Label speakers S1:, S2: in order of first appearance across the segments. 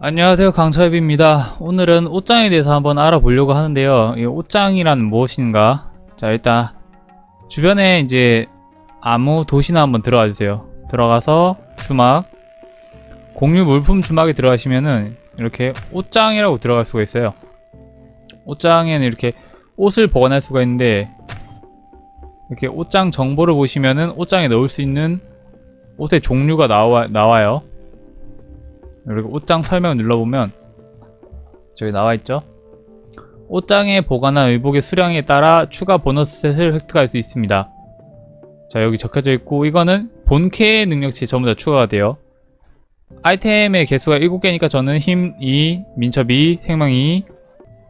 S1: 안녕하세요 강철비입니다. 오늘은 옷장에 대해서 한번 알아보려고 하는데요. 이 옷장이란 무엇인가? 자 일단 주변에 이제 아무 도시나 한번 들어가 주세요. 들어가서 주막 공유 물품 주막에 들어가시면은 이렇게 옷장이라고 들어갈 수가 있어요. 옷장에는 이렇게 옷을 보관할 수가 있는데 이렇게 옷장 정보를 보시면은 옷장에 넣을 수 있는 옷의 종류가 나와, 나와요 그리고 옷장 설명을 눌러보면 저기 나와있죠? 옷장에 보관한 의복의 수량에 따라 추가 보너스 셋을 획득할 수 있습니다. 자 여기 적혀져 있고 이거는 본캐의 능력치 전부 다 추가가 돼요. 아이템의 개수가 7개니까 저는 힘 2, 민첩 2, 생명 2,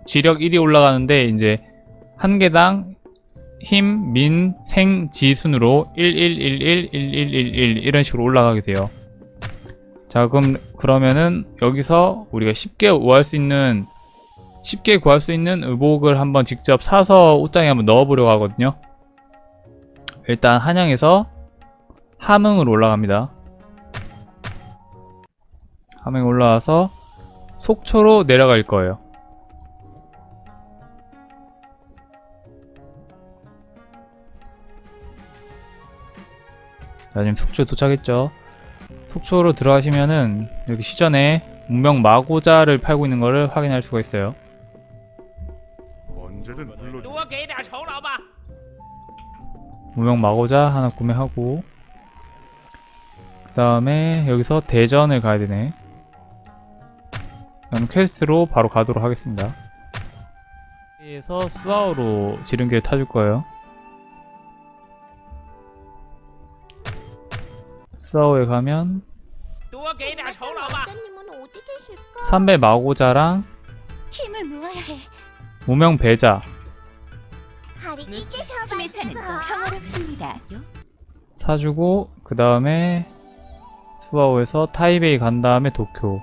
S1: 지력 1이 올라가는데 이제 한 개당 힘, 민, 생, 지 순으로 1, 1, 1, 1, 1, 1, 1, 1 이런 식으로 올라가게 돼요 자 그럼 그러면은 여기서 우리가 쉽게 구할 수 있는 쉽게 구할 수 있는 의복을 한번 직접 사서 옷장에 한번 넣어보려고 하거든요. 일단 한양에서 함흥으로 올라갑니다. 함흥 올라와서 속초로 내려갈 거예요. 자 지금 속초 도착했죠 속초로 들어가시면은 여기 시전에 문명 마고자를 팔고 있는 거를 확인할 수가 있어요.
S2: 언제든 불러
S1: 문명 마고자 하나 구매하고 그 다음에 여기서 대전을 가야 되네. 그럼 퀘스트로 바로 가도록 하겠습니다. 여기에서 수아우로 지름길 타줄 거예요. 역사호에 가면 3배 마고자랑 무명 배자. 사주고 그 다음에 수아오에서 타이베이 간 다음에 도쿄.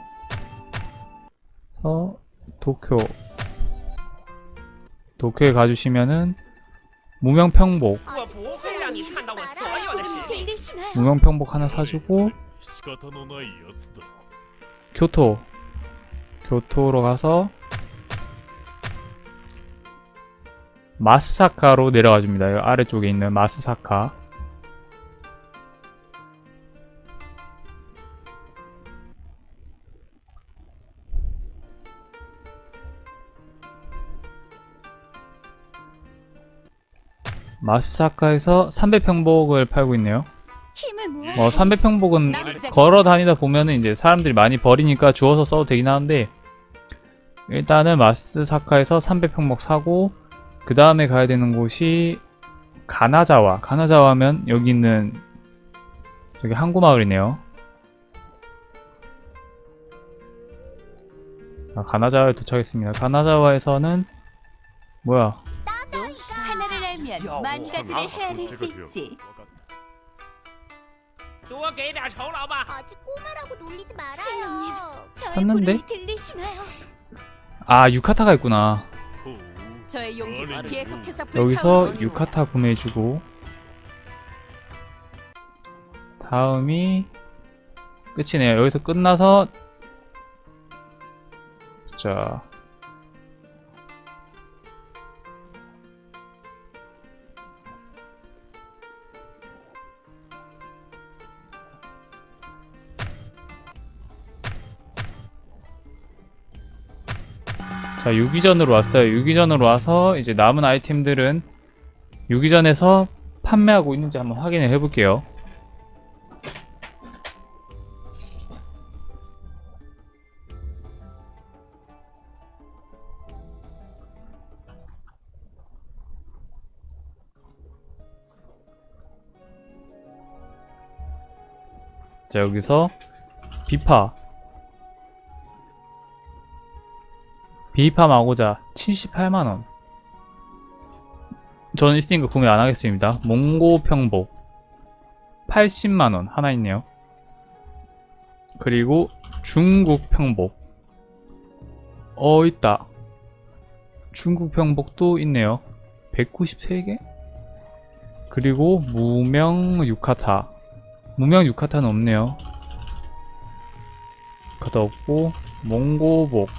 S1: 서 도쿄. 도쿄에 가주시면은 무명 평복.
S3: 음,
S1: 무명평복 하나 사주고 교토 교토로 가서 마스사카로 내려가 줍니다. 아래쪽에 있는 마스사카 마스사카에서 300평복을 팔고 있네요. 뭐
S3: 해.
S1: 300평복은 걸어 다니다 보면은 이제 사람들이 많이 버리니까 주워서 써도 되긴 하는데 일단은 마스사카에서 300평복 사고 그 다음에 가야 되는 곳이 가나자와 가나자와면 여기 있는 저기 항구마을이네요 아, 가나자와에 도착했습니다 가나자와에서는 뭐야
S4: 하나를 알면 만 가지를 헤아릴 수 있지.
S5: 多给点酬劳吧。
S3: 아직 꼬마라고 놀리지
S4: 신랑님,
S3: 말아요.
S4: 저의
S1: 샀는데?
S4: 부름이 들리시나요?
S1: 아 유카타가 있구나
S2: ほう
S4: 저의 용기를
S2: 아니,
S4: 계속해서
S1: 여기서
S4: 불타오르고
S1: 유카타 구매해주고 다음이 끝이네요. 여기서 끝나서 자 자, 유기전으로 왔어요. 유기전으로 와서 이제 남은 아이템들은 유기전에서 판매하고 있는지 한번 확인을 해볼게요. 자, 여기서 비파 비파 마고자 78만원. 저는 있으니까 구매 안 하겠습니다. 몽고 평복 80만원. 하나 있네요. 그리고 중국 평복 어 있다. 중국 평복도 있네요. 193개? 그리고 무명 유카타. 무명 유카타는 없네요. 카드 없고 몽고복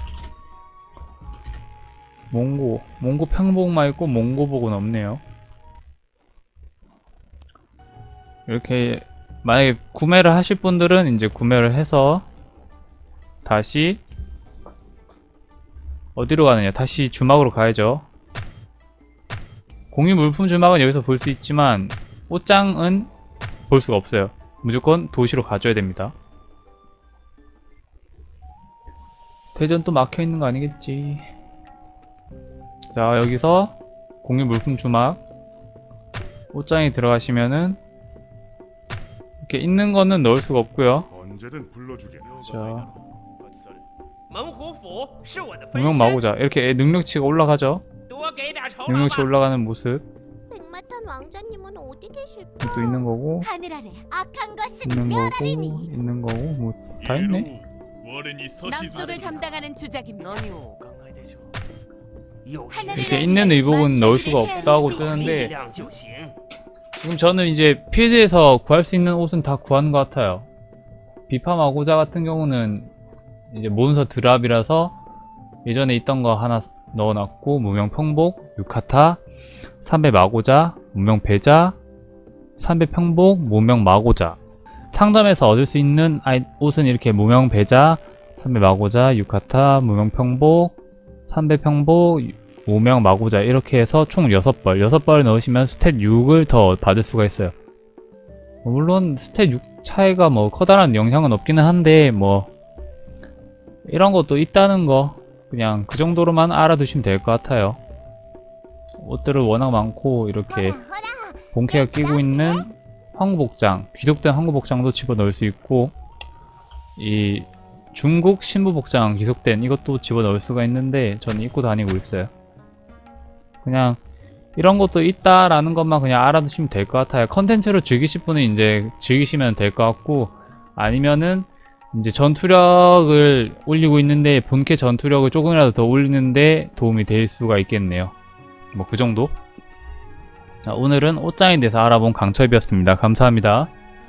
S1: 몽고 몽고 평복만 있고 몽고복은 없네요. 이렇게 만약에 구매를 하실 분들은 이제 구매를 해서 다시 어디로 가느냐? 다시 주막으로 가야죠. 공유 물품 주막은 여기서 볼 수 있지만 옷장은 볼 수가 없어요. 무조건 도시로 가줘야 됩니다. 대전 또 막혀 있는 거 아니겠지 자 여기서 공유 물품 주막. 옷장에 들어가시면은 이렇게 있는 거는 넣을 수가 없고요.
S2: 언제든 불러주게.
S1: 자 무명 마고자. 이렇게 능력치가 올라가죠? 능력치 올라가는 모습.
S3: 왕자님은 어디 계실까?
S1: 또 있는 거고.
S4: 하늘 아래 악한 것을
S1: 있는 거고 있는 거고. 뭐 다 있네.
S4: 남쪽을 담당하는 주작입니다.
S1: 이렇게 있는 의복은 넣을 수가 없다고 뜨는데 지금 저는 이제 필드에서 구할 수 있는 옷은 다 구한 것 같아요. 비파 마고자 같은 경우는 이제 몬서 드랍이라서 예전에 있던 거 하나 넣어놨고 무명 평복, 유카타, 3배 마고자, 무명 배자, 3배 평복, 무명 마고자. 상점에서 얻을 수 있는 옷은 이렇게 무명 배자, 3배 마고자, 유카타, 무명 평복, 삼배 평복, 무명 마고자 이렇게 해서 총 6벌. 6벌 넣으시면 스탯 6을 더 받을 수가 있어요. 물론 스탯 6 차이가 뭐 커다란 영향은 없기는 한데 뭐 이런 것도 있다는 거 그냥 그 정도로만 알아두시면 될 것 같아요. 옷들은 워낙 많고 이렇게
S3: 허라.
S1: 본캐가 끼고 있는 황구복장 귀속된 황구복장도 집어넣을 수 있고 이 중국 신부복장 귀속된 이것도 집어넣을 수가 있는데 저는 입고 다니고 있어요 그냥 이런 것도 있다라는 것만 그냥 알아두시면 될 것 같아요 컨텐츠로 즐기실 분은 이제 즐기시면 될 것 같고 아니면은 이제 전투력을 올리고 있는데 본캐 전투력을 조금이라도 더 올리는데 도움이 될 수가 있겠네요 뭐 그 정도 자, 오늘은 옷장에 대해서 알아본 강철비였습니다. 감사합니다.